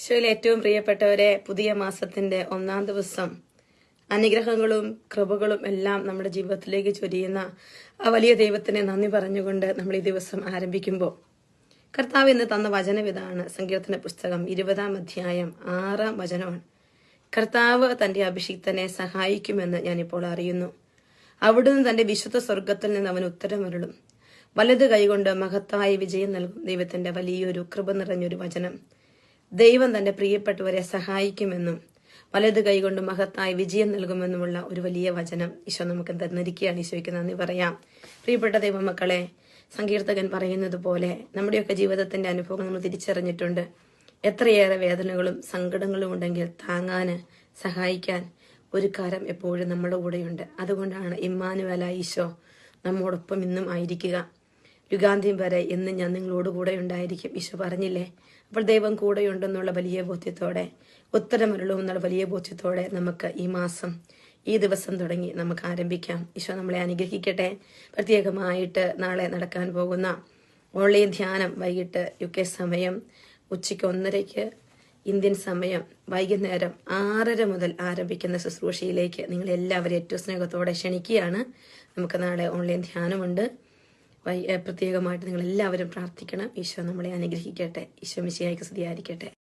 ഈശോയിൽ ഏറ്റവും പ്രിയപ്പെട്ടവരെ പുതിയ മാസത്തിന്റെ ഒന്നാം ദിവസം അനുഗ്രഹങ്ങളും കൃപകളും എല്ലാം നമ്മുടെ ജീവിതത്തിലേക്ക് ചൊരിയുന്ന ആ വലിയ ദൈവത്തിനെ നന്ദി പറഞ്ഞുകൊണ്ട് നമ്മൾ ഈ ദിവസം ആരംഭിക്കുമ്പോൾ കർത്താവ് ഇന്ന് തന്ന വചനം ഇതാണ്. സങ്കീർത്തന പുസ്തകം ഇരുപതാം അധ്യായം ആറാം വചനമാണ്. കർത്താവ് തന്റെ അഭിഷിക്തനെ സഹായിക്കുമെന്ന് ഞാനിപ്പോൾ അറിയുന്നു. അവിടുന്ന് തന്റെ വിശുദ്ധ സ്വർഗത്തിൽ നിന്ന് അവൻ ഉത്തരമരുളും. വലത് കൈകൊണ്ട് മഹത്തായ വിജയം നൽകും ദൈവത്തിന്റെ വലിയൊരു കൃപ നിറഞ്ഞൊരു വചനം. ദൈവം തന്റെ പ്രിയപ്പെട്ടവരെ സഹായിക്കുമെന്നും വലത് കൈകൊണ്ട് മഹത്തായ വിജയം നൽകുമെന്നുമുള്ള ഒരു വലിയ വചനം ഈശോ നമുക്ക് തന്നിരിക്കുകയാണ്. ഈശോയ്ക്ക് നന്ദി പറയാം. പ്രിയപ്പെട്ട ദൈവമക്കളെ സങ്കീർത്തകൻ പറയുന്നത് പോലെ നമ്മുടെയൊക്കെ ജീവിതത്തിന്റെ അനുഭവങ്ങൾ നമ്മൾ തിരിച്ചറിഞ്ഞിട്ടുണ്ട്. എത്രയേറെ വേദനകളും സങ്കടങ്ങളും ഉണ്ടെങ്കിൽ താങ്ങാന് സഹായിക്കാൻ ഒരു കാരം എപ്പോഴും നമ്മുടെ കൂടെയുണ്ട്. അതുകൊണ്ടാണ് ഇമ്മാനുവല ഈശോ നമ്മോടൊപ്പം ഇന്നും ആയിരിക്കുക. യുഗാന്ത്യം വരെ എന്ന് ഞാൻ നിങ്ങളോട് കൂടെ ഉണ്ടായിരിക്കും ഈശോ പറഞ്ഞില്ലേ? അപ്പോൾ ദൈവം കൂടെയുണ്ടെന്നുള്ള വലിയ ബോധ്യത്തോടെ ഉത്തരമരുളും എന്നുള്ള വലിയ ബോധ്യത്തോടെ നമുക്ക് ഈ മാസം ഈ ദിവസം തുടങ്ങി നമുക്ക് ആരംഭിക്കാം. ഈശോ നമ്മളെ അനുഗ്രഹിക്കട്ടെ. പ്രത്യേകമായിട്ട് നാളെ നടക്കാൻ പോകുന്ന ഓൺലൈൻ ധ്യാനം വൈകിട്ട് യു കെ സമയം ഉച്ചയ്ക്ക് ഒന്നരയ്ക്ക് ഇന്ത്യൻ സമയം വൈകുന്നേരം ആറര മുതൽ ആരംഭിക്കുന്ന ശുശ്രൂഷയിലേക്ക് നിങ്ങളെല്ലാവരും ഏറ്റവും സ്നേഹത്തോടെ ക്ഷണിക്കുകയാണ്. നമുക്ക് നാളെ ഓൺലൈൻ ധ്യാനമുണ്ട്. പ്രത്യേകമായിട്ട് നിങ്ങൾ എല്ലാവരും പ്രാർത്ഥിക്കണം. ഈശോ നമ്മളെ അനുഗ്രഹിക്കട്ടെ. ഈശോ മിശിയായിക്ക് സ്തുതിയായിരിക്കട്ടെ.